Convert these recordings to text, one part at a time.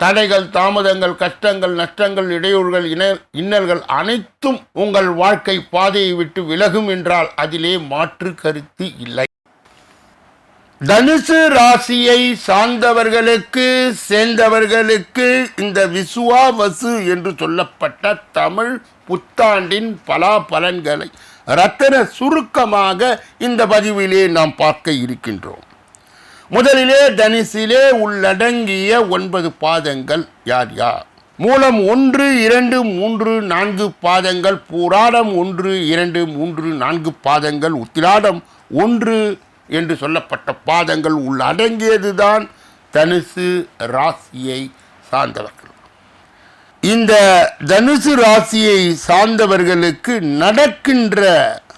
தடைகள் தாமதங்கள் கஷ்டங்கள் நஷ்டங்கள் இடையூறுகள் இன இன்னல்கள் அனைத்தும் உங்கள் வாழ்க்கை பாதையை விட்டு விலகும் என்றால் அதிலே மாற்று கருத்து இல்லை. தனுசு ராசியை சார்ந்தவர்களுக்கு சேர்ந்தவர்களுக்கு இந்த விசுவாவசு என்று சொல்லப்பட்ட தமிழ் புத்தாண்டின் பலா பலன்களை ரத்தன சுருக்கமாக இந்த பதிவிலே நாம் பார்க்க இருக்கின்றோம். முதலிலே தனுசிலே உள்ளடங்கிய ஒன்பது பாதங்கள் யார் யார்? மூலம் ஒன்று இரண்டு மூன்று நான்கு பாதங்கள் பூராடம் ஒன்று இரண்டு மூன்று நான்கு பாதங்கள் உத்திராடம் ஒன்று என்று சொல்லப்பட்ட பாதங்கள் உள்ளடங்கியதுதான் தனுசு ராசியை சார்ந்தவர்கள். இந்த தனுசு ராசியை சார்ந்தவர்களுக்கு நடக்கின்ற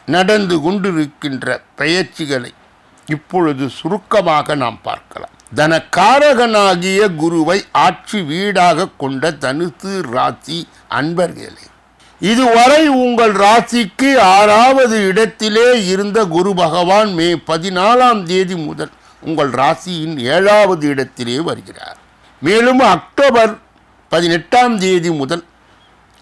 நடந்து கொண்டிருக்கின்ற பயிற்சிகளை இப்பொழுது சுருக்கமாக நாம் பார்க்கலாம். தனக்காரகனாகிய குருவை ஆட்சி வீடாக கொண்ட தனுசு ராசி அன்பர்களே இதுவரை உங்கள் ராசிக்கு ஆறாவது இடத்திலே இருந்த குரு பகவான் மே பதினாலாம் தேதி முதல் உங்கள் ராசியின் ஏழாவது இடத்திலே வருகிறார். மேலும் அக்டோபர் பதினெட்டாம் தேதி முதல்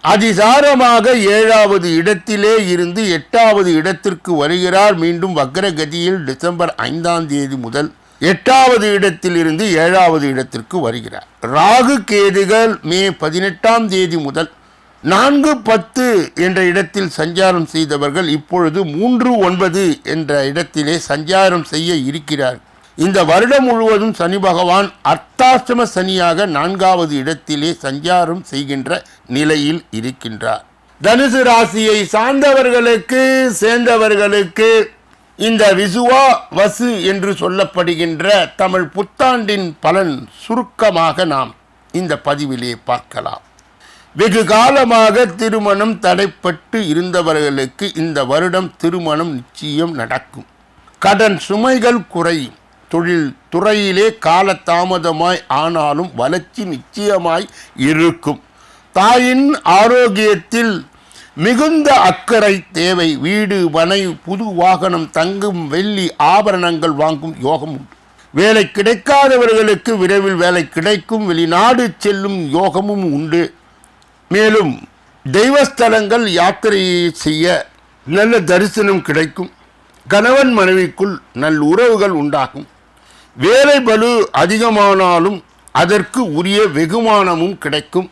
அதிசாரமாக ஏழாவது இடத்திலே இருந்து எட்டாவது இடத்திற்கு வருகிறார். மீண்டும் வக்ரகதியில் டிசம்பர் ஐந்தாம் தேதி முதல் எட்டாவது இடத்திலிருந்து ஏழாவது இடத்திற்கு வருகிறார். ராகு கேதுகள் மே பதினெட்டாம் தேதி முதல் நான்கு பத்து என்ற இடத்தில் சஞ்சாரம் செய்தவர்கள் இப்பொழுது மூன்று ஒன்பது என்ற இடத்திலே சஞ்சாரம் செய்ய இருக்கிறார் இந்த வருடம் முழுவதும் சனி பகவான் அர்த்தாஷ்டம சனியாக நான்காவது இடத்திலே சஞ்சாரம் செய்கின்ற நிலையில் இருக்கின்றார். தனுசு ராசியை சார்ந்தவர்களுக்கு சேர்ந்தவர்களுக்கு இந்த விசுவா வசு என்று சொல்லப்படுகின்ற தமிழ் புத்தாண்டின் பலன் சுருக்கமாக நாம் இந்த பதிவிலே பார்க்கலாம். வெகு காலமாக திருமணம் தடைப்பட்டு இருந்தவர்களுக்கு இந்த வருடம் திருமணம் நிச்சயம் நடக்கும். கடன் சுமைகள் குறையும். தொழில் துறையிலே காலதாமதமாய் ஆனாலும் வளர்ச்சி நிச்சயமாய் இருக்கும். தாயின் ஆரோக்கியத்தில் மிகுந்த அக்கறை தேவை. வீடு மனை புது வாகனம் தங்கும் வெள்ளி ஆபரணங்கள் வாங்கும் யோகம் உண்டு. வேலை கிடைக்காதவர்களுக்கு விரைவில் வேலை கிடைக்கும். வெளிநாடு செல்லும் யோகமும் உண்டு. மேலும் தெய்வஸ்தலங்கள் யாத்திரை செய்ய நல்ல தரிசனம் கிடைக்கும். கணவன் மனைவிக்குள் நல் உறவுகள் உண்டாகும். வேலை பலு அதிகமானாலும் அதற்கு உரிய வெகுமானமும் கிடைக்கும்.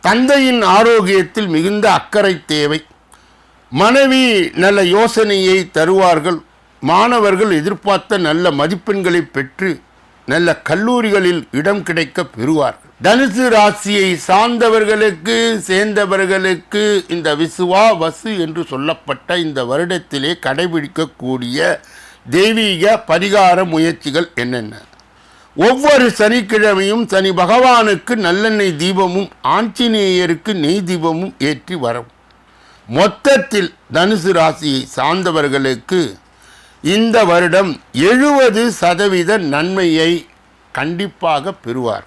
தந்தையின் ஆரோக்கியத்தில் மிகுந்த அக்கறை தேவை. மனைவி நல்ல யோசனையை தருவார்கள். மாணவர்கள் எதிர்பார்த்த நல்ல மதிப்பெண்களை பெற்று நல்ல கல்லூரிகளில் இடம் கிடைக்க பெறுவார்கள். தனுசு ராசியை சார்ந்தவர்களுக்கு சேர்ந்தவர்களுக்கு இந்த விசுவா வசு என்று சொல்லப்பட்ட இந்த வருடத்திலே கடைபிடிக்கக்கூடிய தெய்வீக பரிகார முயற்சிகள் என்னென்ன? ஒவ்வொரு சனிக்கிழமையும் சனி பகவானுக்கு நல்லெண்ணெய் தீபமும் ஆஞ்சநேயருக்கு நெய் தீபமும் ஏற்றி வரும். மொத்தத்தில் தனுசு ராசியை சார்ந்தவர்களுக்கு இந்த வருடம் எழுபது சதவீத நன்மையை கண்டிப்பாக பெறுவார்.